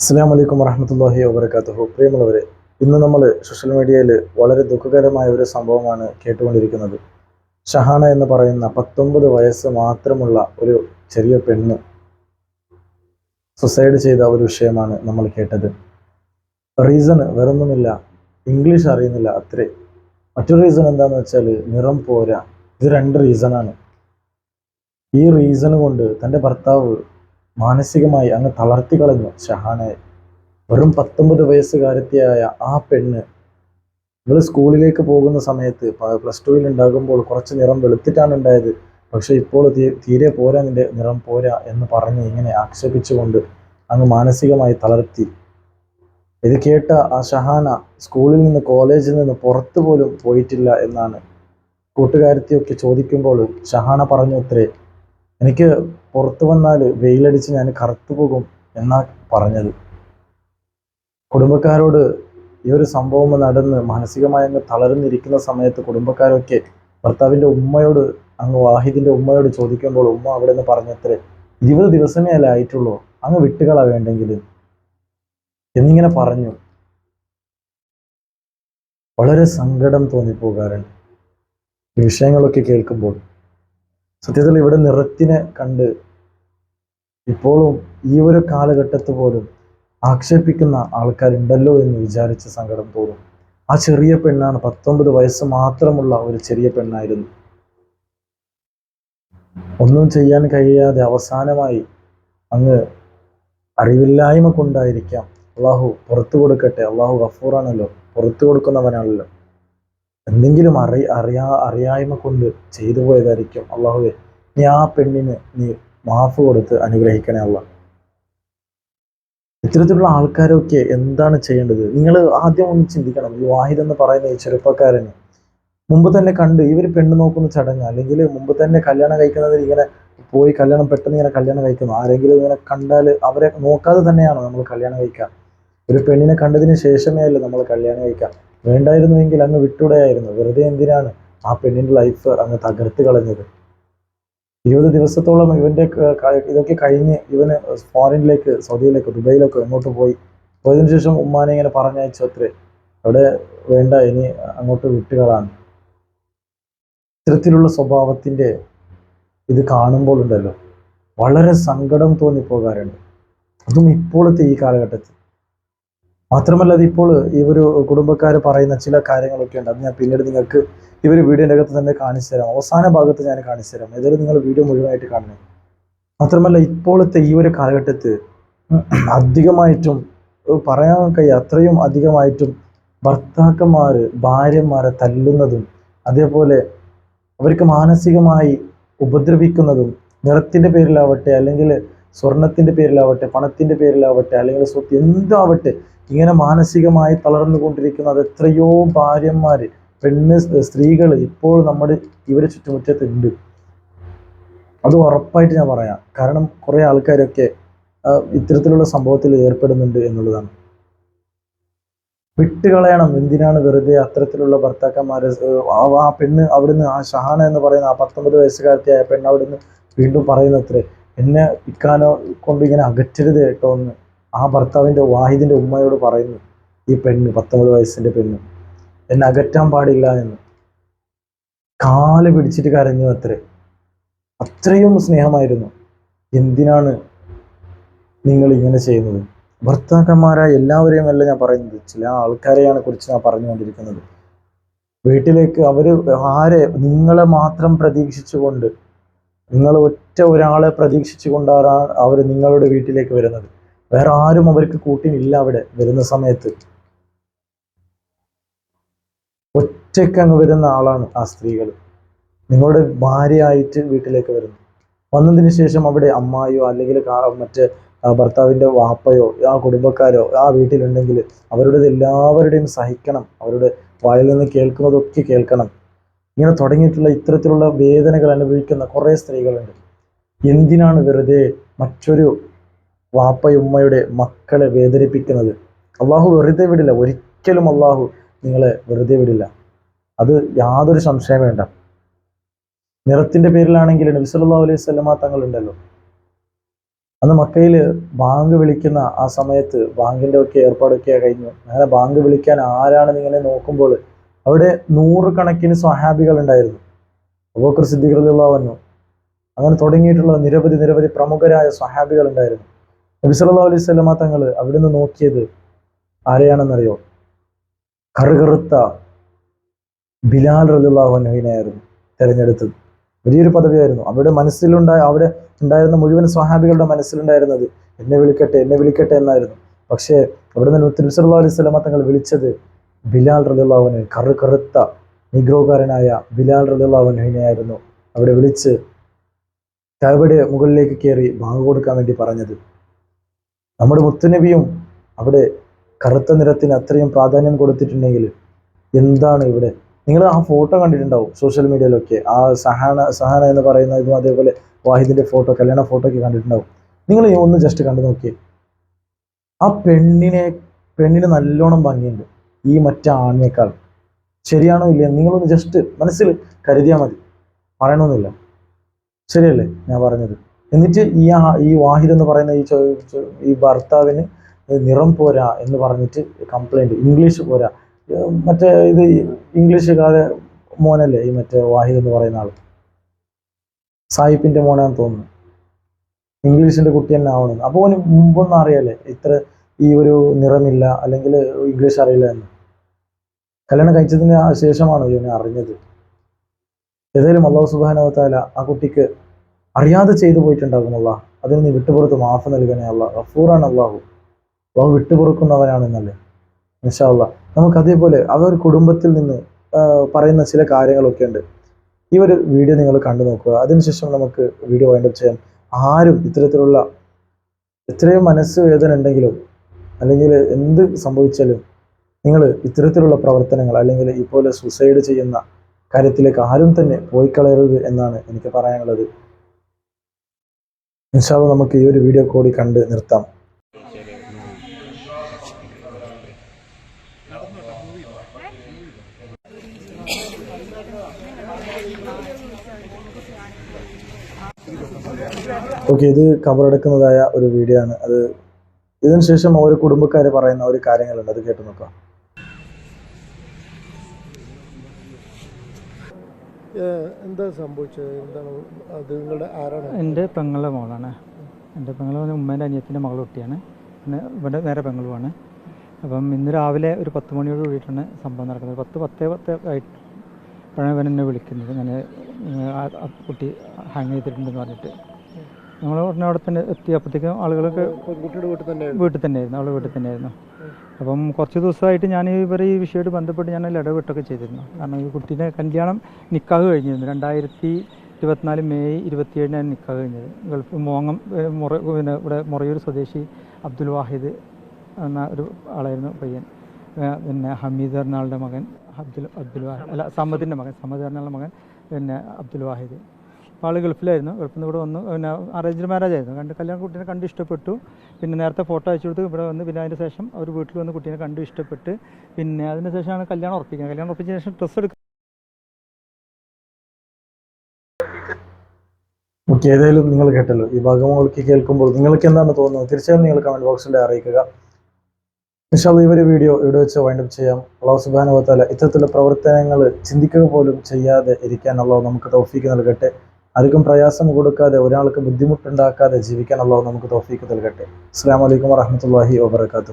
അസ്സാം വലൈക്കും വറഹമത്തല്ലാഹി വാബർക്കാത്തു പ്രിയമുള്ളവരെ ഇന്ന് നമ്മൾ സോഷ്യൽ മീഡിയയിൽ വളരെ ദുഃഖകരമായ ഒരു സംഭവമാണ് കേട്ടുകൊണ്ടിരിക്കുന്നത്. ഷഹാന എന്ന് പറയുന്ന പത്തൊമ്പത് വയസ്സ് മാത്രമുള്ള ഒരു ചെറിയ പെണ്ണ് സുസൈഡ് ചെയ്ത ഒരു വിഷയമാണ് നമ്മൾ കേട്ടത്. റീസൺ വേറൊന്നുമില്ല ഇംഗ്ലീഷ് അറിയുന്നില്ല അത്രേ. മറ്റൊരു റീസൺ എന്താണെന്ന് വെച്ചാൽ നിറം പോരാ. ഇത് രണ്ട് റീസണാണ് ഈ റീസൺ കൊണ്ട് തന്റെ ഭർത്താവ് മാനസികമായി അങ്ങ് തളർത്തി കളഞ്ഞു. ഷഹാനെ വെറും പത്തൊമ്പത് വയസ്സുകാരത്തിയായ ആ പെണ്ണ് ഇവൾ സ്കൂളിലേക്ക് പോകുന്ന സമയത്ത് പ്ലസ് ടുവിൽ ഉണ്ടാകുമ്പോൾ കുറച്ച് നിറം വെളുത്തിട്ടാണ് ഉണ്ടായത്. പക്ഷെ ഇപ്പോൾ തീരെ പോരാ നിന്റെ നിറം പോരാ എന്ന് പറഞ്ഞ് ഇങ്ങനെ ആക്ഷേപിച്ചുകൊണ്ട് അങ്ങ് മാനസികമായി തളർത്തി. ഇത് കേട്ട ആ ഷഹാന സ്കൂളിൽ നിന്ന് കോളേജിൽ നിന്ന് പുറത്തു പോലും പോയിട്ടില്ല എന്നാണ് കൂട്ടുകാരത്തിയൊക്കെ ചോദിക്കുമ്പോൾ ഷഹാന പറഞ്ഞു അത്രേ എനിക്ക് പുറത്തു വന്നാൽ വെയിലടിച്ച് ഞാൻ കറുത്തു പോകും എന്നാ പറഞ്ഞത്. കുടുംബക്കാരോട് ഈ ഒരു സംഭവം നടന്ന് മാനസികമായി അങ്ങ് തളർന്നിരിക്കുന്ന സമയത്ത് കുടുംബക്കാരൊക്കെ ഭർത്താവിന്റെ ഉമ്മയോട് അങ്ങ് വാഹിദിന്റെ ഉമ്മയോട് ചോദിക്കുമ്പോൾ ഉമ്മ അവിടെ നിന്ന് പറഞ്ഞത്രേ ഇരുപത് ദിവസമേ അല്ല ആയിട്ടുള്ളൂ അങ്ങ് വിട്ടുകള വേണ്ടെങ്കിൽ എന്നിങ്ങനെ പറഞ്ഞു. വളരെ സങ്കടം തോന്നിപ്പോകാറുണ്ട്. വിഷയങ്ങളൊക്കെ കേൾക്കുമ്പോൾ സത്യത്തിൽ ഇവിടെ നിറത്തിനെ കണ്ട് ഇപ്പോഴും ഈ ഒരു കാലഘട്ടത്ത് പോലും ആക്ഷേപിക്കുന്ന ആൾക്കാരുണ്ടല്ലോ എന്ന് വിചാരിച്ച് സങ്കടം തോന്നും. ആ ചെറിയ പെണ്ണാണ് പത്തൊമ്പത് വയസ്സ് മാത്രമുള്ള ഒരു ചെറിയ പെണ്ണായിരുന്നു. ഒന്നും ചെയ്യാൻ കഴിയാതെ അവസാനമായി അങ്ങ് അറിവില്ലായ്മ കൊണ്ടായിരിക്കാം. അള്ളാഹു പുറത്തു കൊടുക്കട്ടെ. അള്ളാഹു ഗഫൂറാണല്ലോ. പുറത്തു കൊടുക്കുന്നവനാണല്ലോ. എന്തെങ്കിലും അറി അറിയാ അറിയായ്മ കൊണ്ട് ചെയ്തു പോയതായിരിക്കും. അള്ളാഹുവെ നീ ആ പെണ്ണിന് നീ മാഫ് കൊടുത്ത് അനുഗ്രഹിക്കണേ അല്ല ഇത്തരത്തിലുള്ള ആൾക്കാരൊക്കെ എന്താണ് ചെയ്യേണ്ടത്? നിങ്ങൾ ആദ്യം ഒന്ന് ചിന്തിക്കണം. ഈ വാഹിദ് എന്ന് പറയുന്ന ഈ ചെറുപ്പക്കാരന് മുമ്പ് തന്നെ കണ്ട് ഇവർ പെണ്ണ് നോക്കുന്ന ചടങ്ങ് അല്ലെങ്കിൽ മുമ്പ് തന്നെ കല്യാണം കഴിക്കുന്നതിൽ ഇങ്ങനെ പോയി കല്യാണം പെട്ടെന്ന് ഇങ്ങനെ കല്യാണം കഴിക്കുന്നു. ആരെങ്കിലും ഇങ്ങനെ കണ്ടാൽ അവരെ നോക്കാതെ തന്നെയാണോ നമ്മൾ കല്യാണം കഴിക്കുക? ഒരു പെണ്ണിനെ കണ്ടതിന് ശേഷമേ അല്ലേ നമ്മൾ കല്യാണം കഴിക്കുക? വേണ്ടായിരുന്നുവെങ്കിൽ അങ്ങ് വിട്ടുടയായിരുന്നു വെറുതെ എന്തിനാണ് ആ പെണ്ണിന്റെ ലൈഫ് അങ്ങ് തകർത്ത് കളഞ്ഞത്? ഇരുപത് ദിവസത്തോളം ഇവന്റെ ഇതൊക്കെ കഴിഞ്ഞ് ഇവന് ഫോറിനിലേക്ക് സൗദിയിലേക്ക് ദുബൈയിലേക്ക് എങ്ങോട്ട് പോയി? പോയതിനു ശേഷം ഉമ്മാനെ ഇങ്ങനെ പറഞ്ഞയച്ചു അത്രേ. അവിടെ വേണ്ട ഇനി അങ്ങോട്ട് വിട്ടുകളാണ്. ഇത്തരത്തിലുള്ള സ്വഭാവത്തിന്റെ ഇത് കാണുമ്പോൾ ഉണ്ടല്ലോ. വളരെ സങ്കടം തോന്നിപ്പോകാറുണ്ട്. അതും ഇപ്പോഴത്തെ ഈ കാലഘട്ടത്തിൽ. മാത്രമല്ല ഇപ്പോൾ ഈ ഒരു കുടുംബക്കാർ പറയുന്ന ചില കാര്യങ്ങളൊക്കെ ഉണ്ട്. അത് ഞാൻ പിന്നീട് നിങ്ങൾക്ക് ഒരു വീഡിയോന്റെ അകത്ത് തന്നെ കാണിച്ചു തരാം. അവസാന ഭാഗത്ത് ഞാൻ കാണിച്ചു തരാം. ഏതായാലും നിങ്ങൾ വീഡിയോ മുഴുവനായിട്ട് കാണണം. മാത്രമല്ല ഇപ്പോഴത്തെ ഈ ഒരു കാലഘട്ടത്ത് അധികമായിട്ടും പറയാൻ കഴിയും അത്രയും അധികമായിട്ടും ഭർത്താക്കന്മാർ ഭാര്യമാരെ തല്ലുന്നതും അതേപോലെ അവർക്ക് മാനസികമായി ഉപദ്രവിക്കുന്നതും നിറത്തിന്റെ പേരിലാവട്ടെ അല്ലെങ്കിൽ സ്വർണത്തിന്റെ പേരിലാവട്ടെ പണത്തിന്റെ പേരിലാവട്ടെ അല്ലെങ്കിൽ സ്വത്ത് എന്താവട്ടെ ഇങ്ങനെ മാനസികമായി തളർന്നുകൊണ്ടിരിക്കുന്ന അത് എത്രയോ ഭാര്യന്മാർ പെണ്ണ് സ്ത്രീകൾ ഇപ്പോൾ നമ്മുടെ ഇവരെ ചുറ്റുമുറ്റത്തുണ്ട്. അത് ഉറപ്പായിട്ട് ഞാൻ പറയാം. കാരണം കുറേ ആൾക്കാരൊക്കെ ആ, ഇത്തരത്തിലുള്ള സംഭവത്തിൽ ഏർപ്പെടുന്നുണ്ട് എന്നുള്ളതാണ്. വിട്ടുകളയണം. എന്തിനാണ് വെറുതെ അത്തരത്തിലുള്ള ഭർത്താക്കന്മാരെ ആ ആ പെണ്ണ് അവിടുന്ന് ആ ഷഹാന എന്ന് പറയുന്ന ആ പത്തൊമ്പത് വയസ്സുകാരത്തിയായ പെണ്ണ് അവിടുന്ന് വീണ്ടും പറയുന്നത്രേ എന്നെ ഇക്കാനോ കൊണ്ട് ഇങ്ങനെ അകറ്റരുത് കേട്ടോ എന്ന് ആ ഭർത്താവിന്റെ വാഹിദിന്റെ ഉമ്മയോട് പറയുന്നു ഈ പെണ്ണ് പത്തൊമ്പത് വയസ്സിന്റെ പെണ്ണ് എന്നെ അകറ്റാൻ പാടില്ല എന്ന്. കാൽ പിടിച്ചിട്ട് കരഞ്ഞു അത്രേ. അത്രയും സ്നേഹമായിരുന്നു. എന്തിനാണ് നിങ്ങൾ ഇങ്ങനെ ചെയ്യുന്നത്? ഭർത്താക്കന്മാരായ എല്ലാവരെയും അല്ല ഞാൻ പറയുന്നത്. ചില ആൾക്കാരെയാണ് കുറിച്ച് ഞാൻ പറഞ്ഞുകൊണ്ടിരിക്കുന്നത്. വീട്ടിലേക്ക് അവർ ആരെ നിങ്ങളെ മാത്രം പ്രതീക്ഷിച്ചുകൊണ്ട് നിങ്ങൾ ഒറ്റ ഒരാളെ പ്രതീക്ഷിച്ചുകൊണ്ടാണ് അവർ നിങ്ങളുടെ വീട്ടിലേക്ക് വരുന്നത്. വേറെ ആരും അവർക്ക് കൂട്ടിനില്ല അവിടെ വരുന്ന സമയത്ത്. ഒറ്റയ്ക്ക് അങ്ങ് വരുന്ന ആളാണ് ആ സ്ത്രീകൾ നിങ്ങളുടെ ഭാര്യയായിട്ട് വീട്ടിലേക്ക് വരുന്നു. വന്നതിന് ശേഷം അവിടെ അമ്മായിയോ അല്ലെങ്കിൽ മറ്റ് ഭർത്താവിന്റെ വാപ്പയോ ആ കുടുംബക്കാരോ ആ വീട്ടിലുണ്ടെങ്കിൽ അവരുടെ എല്ലാവരുടെയും സഹിക്കണം. അവരുടെ വായിൽ നിന്ന് കേൾക്കുന്നതൊക്കെ കേൾക്കണം. ഇങ്ങനെ തുടങ്ങിയിട്ടുള്ള ഇത്തരത്തിലുള്ള വേദനകൾ അനുഭവിക്കുന്ന കുറേ സ്ത്രീകളുണ്ട്. എന്തിനാണ് വെറുതെ മറ്റൊരു വാപ്പയുമ്മയുടെ മക്കളെ വേദനിപ്പിക്കുന്നത്. അള്ളാഹു വെറുതെ വിടില്ല. ഒരിക്കലും അള്ളാഹു നിങ്ങളെ വെറുതെ വിടില്ല. അത് യാതൊരു സംശയം വേണ്ട. നിറത്തിന്റെ പേരിലാണെങ്കിൽ നബി സല്ലല്ലാഹു അലൈഹി സ്വലമ തങ്ങളുണ്ടല്ലോ. അന്ന് മക്കയിൽ ബാങ്ക് വിളിക്കുന്ന ആ സമയത്ത് ബാങ്കിന്റെ ഒക്കെ ഏർപ്പാടൊക്കെ കഴിഞ്ഞു. അങ്ങനെ ബാങ്ക് വിളിക്കാൻ ആരാണ് നിങ്ങളെ നോക്കുമ്പോൾ അവിടെ നൂറുകണക്കിന് സ്വഹാബികൾ ഉണ്ടായിരുന്നു. അബൂക്കർ അങ്ങനെ തുടങ്ങിയിട്ടുള്ള നിരവധി നിരവധി പ്രമുഖരായ സ്വഹാബികൾ ഉണ്ടായിരുന്നു. നബി അലൈഹി സ്വലമ തങ്ങൾ അവിടുന്ന് നോക്കിയത് ആരെയാണെന്നറിയോ? കറുകറുത്ത ബിലാൽ റലിള്ളാഹുവിനെയായിരുന്നു തെരഞ്ഞെടുത്തത്. വലിയൊരു പദവിയായിരുന്നു. അവിടെ മനസ്സിലുണ്ടായ അവിടെ ഉണ്ടായിരുന്ന മുഴുവൻ സ്വഹാബികളുടെ മനസ്സിലുണ്ടായിരുന്നത് എന്നെ വിളിക്കട്ടെ എന്നെ വിളിക്കട്ടെ എന്നായിരുന്നു. പക്ഷേ അവിടെ നിന്ന് സല്ലല്ലാഹു അലൈഹി സ്വലമ തങ്ങൾ വിളിച്ചത് ബിലാൽ റലിള്ളാഹുവിനെ കറു കറുത്ത നിഗ്രോകാരനായ ബിലാൽ റലിള്ളാഹുവിനെയായിരുന്നു അവിടെ വിളിച്ച് കഅബയുടെ മുകളിലേക്ക് കയറി ബാങ്ക് കൊടുക്കാൻ വേണ്ടി പറഞ്ഞത്. നമ്മുടെ മുത്തുനബിയും അവിടെ കറുത്ത നിറത്തിന് അത്രയും പ്രാധാന്യം കൊടുത്തിട്ടുണ്ടെങ്കിൽ എന്താണ് ഇവിടെ? നിങ്ങൾ ആ ഫോട്ടോ കണ്ടിട്ടുണ്ടാവും സോഷ്യൽ മീഡിയയിലൊക്കെ ആ സഹാന സഹാന എന്ന് പറയുന്ന ഇതും അതേപോലെ വാഹിദിന്റെ ഫോട്ടോ കല്യാണ ഫോട്ടോ ഒക്കെ കണ്ടിട്ടുണ്ടാവും. നിങ്ങൾ ഒന്ന് ജസ്റ്റ് കണ്ടു നോക്കിയേ. ആ പെണ്ണിനെ പെണ്ണിന് നല്ലോണം ഭംഗിയുണ്ട്. ഈ മറ്റേ ആണിനേക്കാൾ. ശരിയാണോ ഇല്ല നിങ്ങളൊന്ന് ജസ്റ്റ് മനസ്സിൽ കരുതിയാൽ മതി. പറയണമെന്നില്ല ശരിയല്ലേ ഞാൻ പറഞ്ഞത്? എന്നിട്ട് ഈ ആ- ഈ വാഹിദ് എന്ന് പറയുന്ന ഈ ഈ ഭർത്താവിന് നിറം പോരാ എന്ന് പറഞ്ഞിട്ട് കംപ്ലൈന്റ് ഇംഗ്ലീഷ് പോരാ. മറ്റേ ഇത് ഇംഗ്ലീഷുകാരെ മോനല്ലേ ഈ മറ്റേ വാഹിദ് എന്ന് പറയുന്ന ആൾ സായിപ്പിന്റെ മോനാന്ന് തോന്നുന്നു. ഇംഗ്ലീഷിന്റെ കുട്ടി തന്നെ ആവണം അപ്പോൾ അവന് മുമ്പൊന്നും അറിയാലേ ഇത്ര ഈ ഒരു നിറമില്ല അല്ലെങ്കിൽ ഇംഗ്ലീഷ് അറിയില്ല എന്ന്. കല്യാണം കഴിച്ചതിന് ശേഷമാണ് ഇവനെ അറിഞ്ഞത്? ഏതായാലും അള്ളാഹു സുബാനവത്താല ആ കുട്ടിക്ക് അറിയാതെ ചെയ്തു പോയിട്ടുണ്ടാകും അള്ളാഹ് അതിൽ നീ വിട്ടുപുറത്ത് മാഫ് നൽകണേ അള്ളാഹ് ഗഫൂറാണ് അള്ളാഹു അള്ളാഹു വിട്ടുപുറക്കുന്നവനാണെന്നല്ലേ ഇൻഷാ അള്ളാഹ് നമുക്ക് അതേപോലെ അവർ കുടുംബത്തിൽ നിന്ന് പറയുന്ന ചില കാര്യങ്ങളൊക്കെ ഉണ്ട്. ഈ ഒരു വീഡിയോ നിങ്ങൾ കണ്ടു നോക്കുക. അതിനുശേഷം നമുക്ക് വീഡിയോ വൈൻഡപ്പ് ചെയ്യാം. ആരും ഇത്തരത്തിലുള്ള എത്രയും മനസ്സ് വേദന ഉണ്ടെങ്കിലും അല്ലെങ്കിൽ എന്ത് സംഭവിച്ചാലും നിങ്ങൾ ഇത്തരത്തിലുള്ള പ്രവർത്തനങ്ങൾ അല്ലെങ്കിൽ ഇപ്പോലെ സൂസൈഡ് ചെയ്യുന്ന കാര്യത്തിലേക്ക് ആരും തന്നെ പോയിക്കളയരുത് എന്നാണ് എനിക്ക് പറയാനുള്ളത്. ഇൻഷാല്ല നമുക്ക് ഈ ഒരു വീഡിയോ കൂടി കണ്ട് നിർത്താം. ഓക്കെ ഇത് കബറടക്കുന്നതായ ഒരു വീഡിയോ ആണ്. അത് ഇതിനുശേഷം ഓരോ കുടുംബക്കാർ പറയുന്ന ഒരു കാര്യങ്ങളുണ്ട്. അത് കേട്ടു നോക്കാം. എന്താ സംഭവിച്ചത്? എന്താണ് അത് നിങ്ങളുടെ ആരാണ്? എന്റെ പെങ്ങളുടെ മോളാണ്. എന്റെ പെങ്ങളെ ഉമ്മേന്റെ അനിയത്തിന്റെ മകൾ കുട്ടിയാണ്. പിന്നെ ഇവിടെ വേറെ പെങ്ങളുമാണ്. അപ്പം ഇന്ന് രാവിലെ ഒരു പത്ത് മണിയോട് കൂടിയിട്ടാണ് സംഭവം നടക്കുന്നത്. പത്ത് പത്തേ പത്ത് അപ്പോഴാണ് ഇവൻ എന്നെ വിളിക്കുന്നത്. ഞാൻ കുട്ടി ഹാങ് ചെയ്തിട്ടുണ്ടെന്ന് പറഞ്ഞിട്ട്. ഞങ്ങൾ ഉടനെ അവിടെ തന്നെ എത്തി. അപ്പോഴത്തേക്കും ആളുകളൊക്കെ വീട്ടിൽ തന്നെ വീട്ടിൽ തന്നെയായിരുന്നു. അവൾ വീട്ടിൽ തന്നെയായിരുന്നു. അപ്പം കുറച്ച് ദിവസമായിട്ട് ഞാൻ ഇവർ ഈ വിഷയമായിട്ട് ബന്ധപ്പെട്ട് ഞാൻ ഇടപെട്ടൊക്കെ ചെയ്തിരുന്നു. കാരണം ഈ കുട്ടീന്റെ കല്യാണം നിക്കാഹ് കഴിഞ്ഞിരുന്നു. രണ്ടായിരത്തി ഇരുപത്തിനാല് മെയ് ഇരുപത്തിയേഴിനാണ് നിക്കാഹ് കഴിഞ്ഞത്. ഗൾഫ് മോങ്ങം മുറ പിന്നെ ഇവിടെ മുറയൂർ സ്വദേശി അബ്ദുൽ വാഹിദ് എന്ന ഒരു ആളായിരുന്നു പയ്യൻ. പിന്നെ ഹമീദ് എന്ന മകൻ അബ്ദുൽ അബ്ദുൽ വാഹിദ് അല്ല സമദിന്റെ മകൻ സമദ് എന്ന മകൻ പിന്നെ അബ്ദുൽ വാഹിദ്. ആൾ ഗൾഫിലായിരുന്നു. ഗൾഫിൽ നിന്ന് ഇവിടെ വന്നു. പിന്നെ അറേഞ്ച്ഡ് മാരേജ് ആയിരുന്നു. കണ്ട് കല്യാണ കുട്ടീനെ കണ്ട് ഇഷ്ടപ്പെട്ടു. പിന്നെ നേരത്തെ ഫോട്ടോ അയച്ചു കൊടുത്ത് ഇവിടെ വന്ന് പിന്നെ അതിന് ശേഷം അവർ വീട്ടിൽ വന്ന് കുട്ടീനെ കണ്ട് ഇഷ്ടപ്പെട്ട് പിന്നെ അതിന് ശേഷമാണ് കല്യാണം ഉറപ്പിക്കുന്നത്. കല്യാണം ഉറപ്പിച്ച ശേഷം ഡ്രസ്സ് എടുക്കുക ഓക്കെ ഏതായാലും നിങ്ങൾ കേട്ടല്ലോ. ഈ ഭാഗങ്ങൾക്ക് കേൾക്കുമ്പോൾ നിങ്ങൾക്ക് എന്താണ് തോന്നുന്നത് തീർച്ചയായും നിങ്ങൾ കമന്റ് ബോക്സിൽ അറിയിക്കുക. നിഷാദ് ഒരു വീഡിയോ ഇവിടെ വെച്ച് വൈൻഡപ്പ് ചെയ്യാം. അള്ളാഹു സുബാന വത്താല ഇത്തരത്തിലുള്ള പ്രവർത്തനങ്ങൾ ചിന്തിക്കുക പോലും ചെയ്യാതെ ഇരിക്കാൻ അള്ളാഹു നമുക്ക് തൗഫീക്ക് നൽകട്ടെ. ആർക്കും പ്രയാസം കൊടുക്കാതെ ഒരാൾക്ക് ബുദ്ധിമുട്ടുണ്ടാക്കാതെ ജീവിക്കാൻ അള്ളാഹു നമുക്ക് തോഫീക്ക് നൽകട്ടെ. അസ്സാം വലൈക്കും വാഹമത്തല്ലാഹി വാബർക്കാത്തു